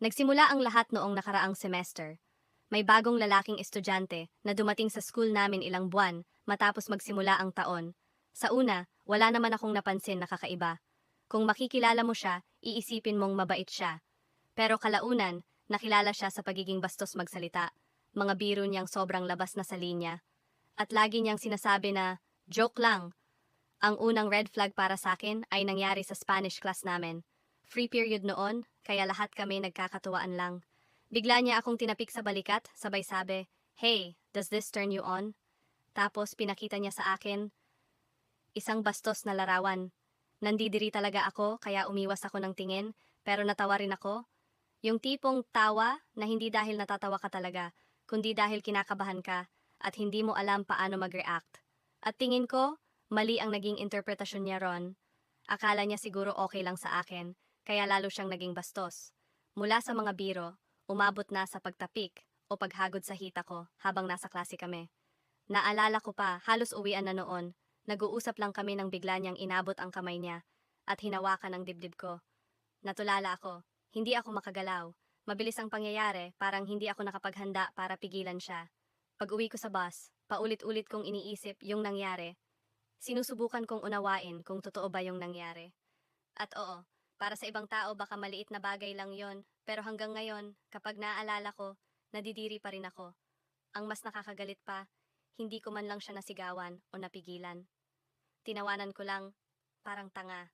Nagsimula ang lahat noong nakaraang semester. May bagong lalaking estudyante na dumating sa school namin ilang buwan matapos magsimula ang taon. Sa una, wala naman akong napansin na kakaiba. Kung makikilala mo siya, iisipin mong mabait siya. Pero kalaunan, nakilala siya sa pagiging bastos magsalita. Mga biro niyang sobrang labas na sa linya. At lagi niyang sinasabi na, joke lang. Ang unang red flag para sa akin ay nangyari sa Spanish class namin. Free period noon, kaya lahat kami nagkakatuwaan lang. Bigla niya akong tinapik sa balikat, sabay sabi, Hey, does this turn you on? Tapos pinakita niya sa akin, isang bastos na larawan. Nandidiri talaga ako, kaya umiwas ako ng tingin, pero natawa rin ako. Yung tipong tawa na hindi dahil natatawa ka talaga, kundi dahil kinakabahan ka at hindi mo alam paano mag-react. At tingin ko, mali ang naging interpretasyon niya ron. Akala niya siguro okay lang sa akin, kaya lalo siyang naging bastos. Mula sa mga biro, umabot na sa pagtapik o paghagod sa hita ko habang nasa klase kami. Naalala ko pa, halos uwian na noon, nag-uusap lang kami nang bigla niyang inabot ang kamay niya at hinawakan ang dibdib ko. Natulala ako, hindi ako makagalaw. Mabilis ang pangyayari, parang hindi ako nakapaghanda para pigilan siya. Pag uwi ko sa bus, paulit-ulit kong iniisip yung nangyari. Sinusubukan kong unawain kung totoo ba yung nangyari. At oo, para sa ibang tao baka maliit na bagay lang yon, pero hanggang ngayon, kapag naaalala ko, nadidiri pa rin ako. Ang mas nakakagalit pa, hindi ko man lang siya nasigawan o napigilan. Tinawanan ko lang, parang tanga.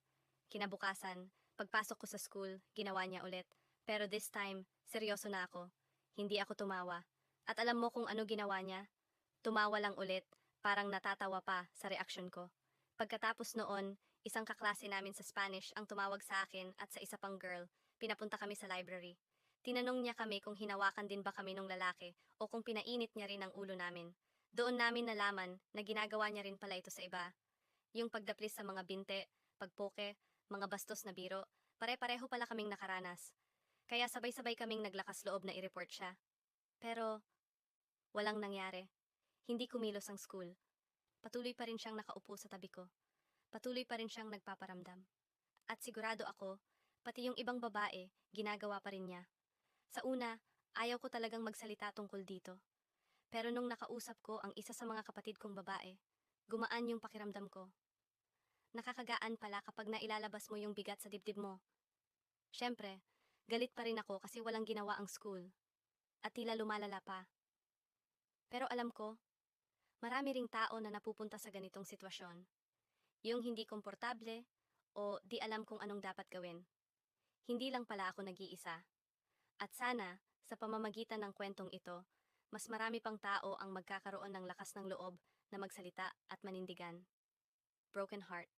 Kinabukasan, pagpasok ko sa school, ginawa niya ulit. Pero this time, seryoso na ako. Hindi ako tumawa. At alam mo kung ano ginawa niya? Tumawa lang ulit, parang natatawa pa sa reaksyon ko. Pagkatapos noon, isang kaklase namin sa Spanish ang tumawag sa akin at sa isa pang girl. Pinapunta kami sa library. Tinanong niya kami kung hinawakan din ba kami ng lalaki o kung pinainit niya rin ang ulo namin. Doon namin nalaman na ginagawa niya rin pala ito sa iba. Yung pagdaplis sa mga binte, pagpoke, mga bastos na biro, pare-pareho pala kaming nakaranas. Kaya sabay-sabay kaming naglakas loob na i-report siya. Pero, walang nangyari. Hindi kumilos ang school. Patuloy pa rin siyang nakaupo sa tabi ko. Patuloy pa rin siyang nagpaparamdam. At sigurado ako, pati yung ibang babae, ginagawa pa rin niya. Sa una, ayaw ko talagang magsalita tungkol dito. Pero nung nakausap ko ang isa sa mga kapatid kong babae, gumaan yung pakiramdam ko. Nakakagaan pala kapag nailalabas mo yung bigat sa dibdib mo. Siyempre, galit pa rin ako kasi walang ginawa ang school. At tila lumalala pa. Pero alam ko, marami ring tao na napupunta sa ganitong sitwasyon. Yung hindi komportable o di alam kung anong dapat gawin. Hindi lang pala ako nag-iisa. At sana, sa pamamagitan ng kwentong ito, mas marami pang tao ang magkakaroon ng lakas ng loob na magsalita at manindigan. Broken Heart